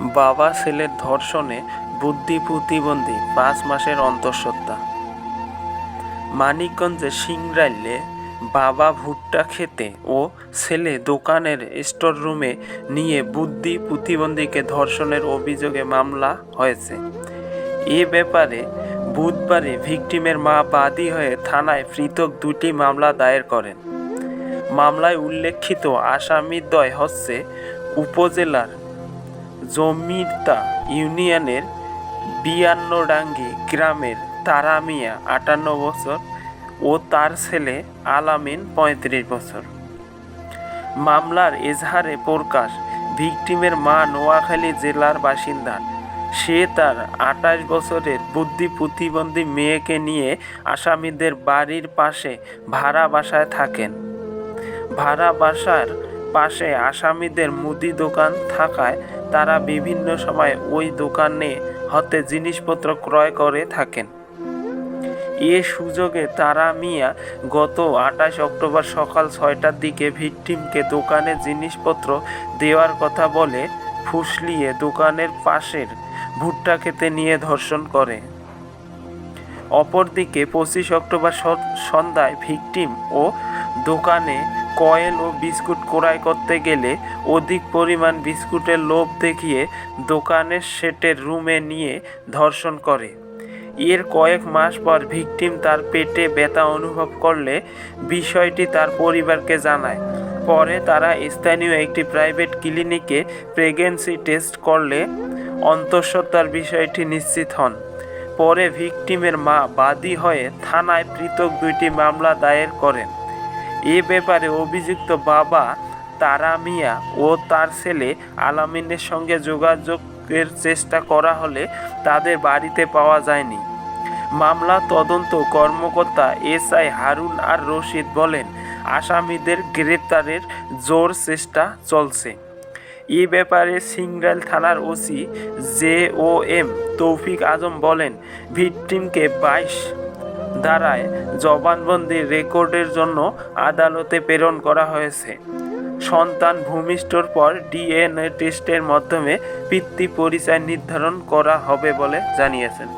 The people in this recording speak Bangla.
বাবা ছেলের ধর্ষণে বুদ্ধি প্রতিবন্ধী পাঁচ মাসের অন্তঃসত্ত্বা। মানিকগঞ্জের সিংরাইলে বাবা ভুট্টা খেতে ও ছেলে দোকানের স্টোর রুমে নিয়ে বুদ্ধি প্রতিবন্ধীকে ধর্ষণের অভিযোগে মামলা হয়েছে। এ ব্যাপারে বুধবারে ভিকটিমের মা বাদী হয়ে থানায় পৃথক দুটি মামলা দায়ের করেন। মামলায় উল্লেখিত আসামিদ্বয় হচ্ছে উপজেলার জমিরতা ইউনিয়নের বিয়ান্নডাঙ্গি গ্রামের তারা মিয়া আটান্ন বছর ও তার ছেলে আলামিন পঁয়ত্রিশ বছর। মামলার এজাহারে প্রকাশ, ভিকটিমের মা নোয়াখালী জেলার বাসিন্দা। সে তার আঠাশ বছরের বুদ্ধি প্রতিবন্ধী মেয়েকে নিয়ে আসামিদের বাড়ির পাশে ভাড়া বাসায় থাকেন। ভাড়া বাসার পাশে আসামিদের মুদি দোকান থাকায় তারা বিভিন্ন সময় ওই দোকানে হতে জিনিসপত্র ক্রয় করে থাকেন। এ সুযোগে তারা মিয়া গত আঠাশ অক্টোবর সকাল ছয়টার দিকে ভিকটিমকে দোকানে জিনিসপত্র দেওয়ার কথা বলে ফুসলিয়ে দোকানের পাশের ভুট্টা খেতে নিয়ে ধর্ষণ করে। অপরদিকে পঁচিশ অক্টোবর সন্ধ্যায় ভিকটিম ও দোকানে কয়েল ও বিস্কুট ক্রয় করতে গেলে অধিক পরিমাণ বিস্কুটের লোভ দেখিয়ে দোকানের সেটের রুমে নিয়ে ধর্ষণ করে। এর কয়েক মাস পর ভিকটিম তার পেটে ব্যথা অনুভব করলে বিষয়টি তার পরিবারকে জানায়। পরে তারা স্থানীয় একটি প্রাইভেট ক্লিনিকে প্রেগন্যান্সি টেস্ট করলে অন্তঃসত্ত্বার বিষয়টি নিশ্চিত হন। পরে ভিকটিমের মা বাদী হয়ে থানায় পৃথক দুইটি মামলা দায়ের করেন। এ ব্যাপারে অভিযুক্ত বাবা তারা মিয়া ও তার ছেলে আলামিনের সঙ্গে যোগাযোগের চেষ্টা করা হলে তাদের বাড়িতে পাওয়া যায়নি। মামলা তদন্ত কর্মকর্তা এস আই হারুন আর রশিদ বলেন, আসামিদের গ্রেপ্তারের জোর চেষ্টা চলছে। এ ব্যাপারে সিংড়াইল থানার ওসি জে ও এম তৌফিক আজম বলেন, ভিকটিমকে বাইশ ধারায় জবানবন্দি রেকর্ডের জন্য আদালতে প্রেরণ করা হয়েছে। সন্তান ভূমিষ্ঠর পর ডিএনএ টেস্টের মাধ্যমে পিতৃ পরিচয় নির্ধারণ করা হবে বলে জানিয়েছেন।